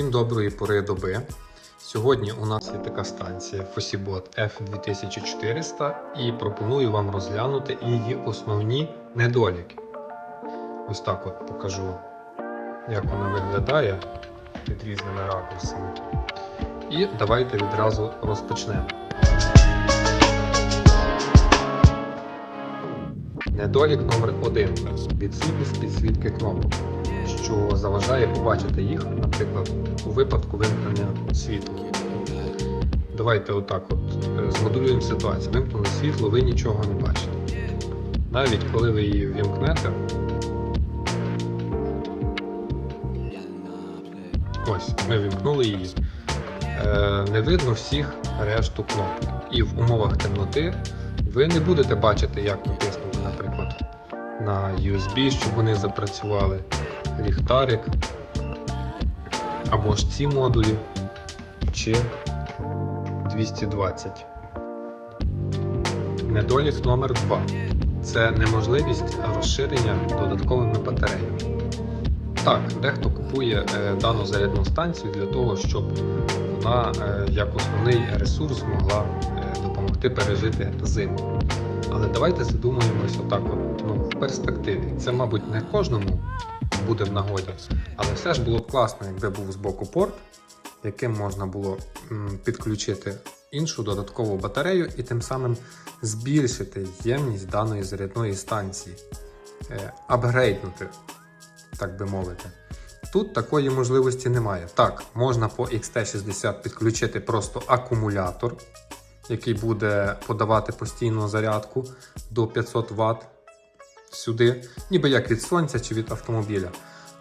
Всім доброї пори доби. Сьогодні у нас є така станція Fosibot F2400 і пропоную вам розглянути її основні недоліки. Ось так от покажу, як вона виглядає під різними ракурсами. І давайте відразу розпочнемо. Недолік номер 1 відсутність підсвітки кнопок, що заважає побачити їх, наприклад, у випадку вимкнення світла. Давайте отак от е, змоделюємо ситуацію. Вимкнули світло, ви нічого не бачите. Навіть коли ви її вімкнете, ось ми вімкнули її. Е, Не видно всіх решту кнопок. І в умовах темноти ви не будете бачити, як натиснути, наприклад, на USB, щоб вони запрацювали, ліхтарик, або ж ці модулі, чи 220. Недолік номер 2 це неможливість розширення додатковими батареями. Так, дехто купує е, дану зарядну станцію для того, щоб вона е, як основний ресурс могла е, допомогти пережити зиму. Але давайте задумаємось отак от, ну, в перспективі. Це, мабуть, не кожному буде в нагоді, але все ж було б класно, якби був з боку порт, яким можна було підключити іншу додаткову батарею і тим самим збільшити ємність даної зарядної станції, е, апгрейднути, так би мовити. Тут такої можливості немає. Так, можна по XT60 підключити просто акумулятор, який буде подавати постійну зарядку до 500 Вт сюди, ніби як від сонця чи від автомобіля.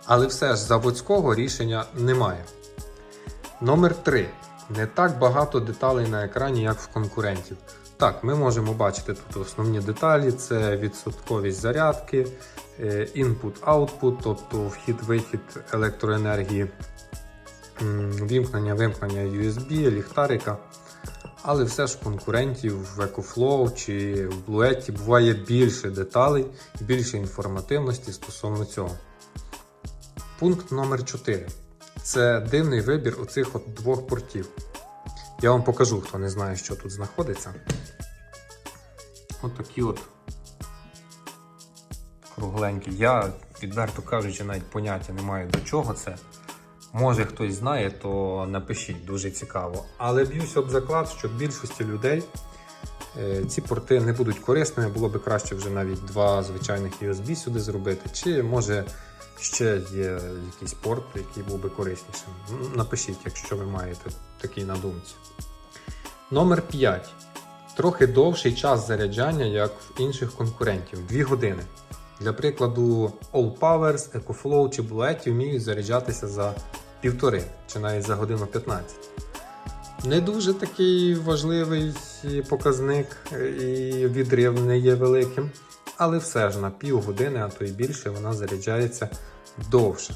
Але все ж заводського рішення немає. Номер 3. Не так багато деталей на екрані, як в конкурентів. Так, ми можемо бачити тут основні деталі: це відсотковість зарядки, е, input-output, тобто вхід-вихід електроенергії, вімкнення, вимкнення USB, ліхтарика. Але все ж конкурентів в EcoFlow чи в Bluetti буває більше деталей більше інформативності стосовно цього. Пункт номер 4. Це дивний вибір оцих от двох портів. Я вам покажу, хто не знає, що тут знаходиться. От такі от кругленькі. Я, відверто кажучи, навіть поняття не маю до чого це. Може хтось знає, то напишіть, дуже цікаво. Але б'юсь об заклад, що більшості людей е, ці порти не будуть корисними. Було би краще вже навіть два звичайних USB сюди зробити. Чи може ще є якийсь порт, який був би кориснішим. Напишіть, якщо ви маєте такий на думці. Номер 5. Трохи довший час заряджання, як в інших конкурентів 2 години. Для прикладу, All Powers, EcoFlow чи Bluetti вміють заряджатися за півтори чи навіть за годину 15. Не дуже такий важливий показник е, і відрив не є великим, але все ж на півгодини, а то й більше, вона заряджається довше.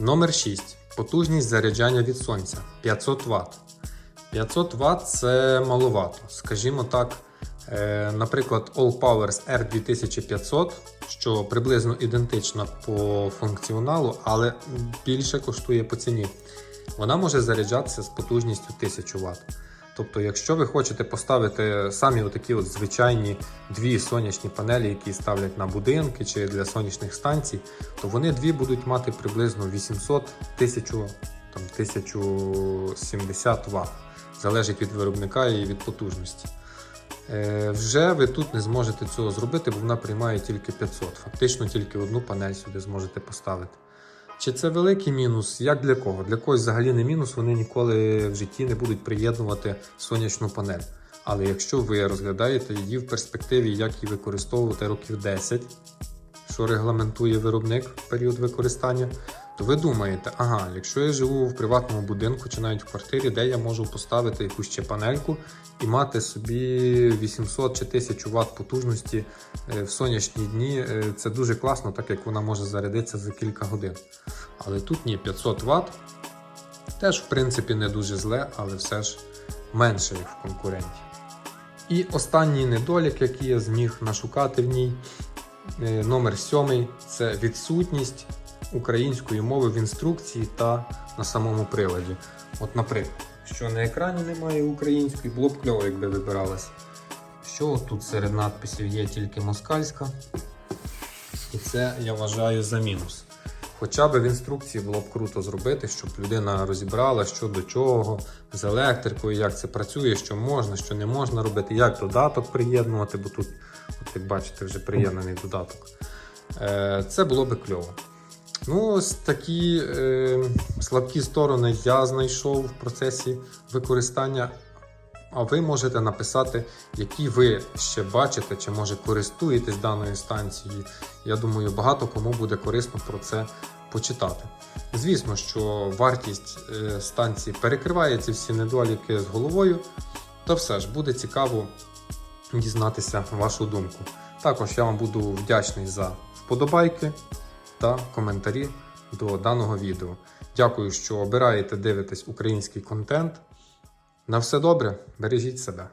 Номер 6. Потужність заряджання від сонця 500 Вт. 500 Вт це маловато. Скажімо так, е, наприклад, All Powers R2500, що приблизно ідентична по функціоналу, але більше коштує по ціні. Вона може заряджатися з потужністю 1000 Вт. Тобто, якщо ви хочете поставити самі отакі от звичайні дві сонячні панелі, які ставлять на будинки чи для сонячних станцій, то вони дві будуть мати приблизно 800 1000 там, 1070 Вт. Залежить від виробника і від потужності. Е, вже ви тут не зможете цього зробити, бо вона приймає тільки 500. Фактично тільки одну панель сюди зможете поставити. Чи це великий мінус? Як для кого? Для когось взагалі не мінус, вони ніколи в житті не будуть приєднувати сонячну панель. Але якщо ви розглядаєте її в перспективі, як її використовувати років 10, що регламентує виробник в період використання, то ви думаєте, ага, якщо я живу в приватному будинку чи навіть в квартирі, де я можу поставити якусь ще панельку і мати собі 800 чи 1000 Вт потужності е, в сонячні дні, е, це дуже класно, так як вона може зарядитися за кілька годин. Але тут ні, 500 Вт. Теж, в принципі, не дуже зле, але все ж менше, як в конкуренті. І останній недолік, який я зміг нашукати в ній, е, номер сьомий це відсутність української мови в інструкції та на самому приладі. От, наприклад, що на екрані немає української, було б кльово, якби вибиралось. Що тут серед надписів є тільки москальська. І це я вважаю за мінус. Хоча б в інструкції було б круто зробити, щоб людина розібрала, що до чого, з електрикою, як це працює, що можна, що не можна робити, як додаток приєднувати, бо тут, от як бачите, вже приєднаний додаток. Е, Це було би кльово. Ну, ось такі е, слабкі сторони я знайшов в процесі використання. А ви можете написати, які ви ще бачите, чи може користуєтесь даною станцією. Я думаю, багато кому буде корисно про це почитати. Звісно, що вартість е, станції перекриває ці всі недоліки з головою, та все ж буде цікаво дізнатися вашу думку. Також я вам буду вдячний за вподобайки та коментарі до даного відео. Дякую, що обираєте дивитесь український контент. На все добре, бережіть себе.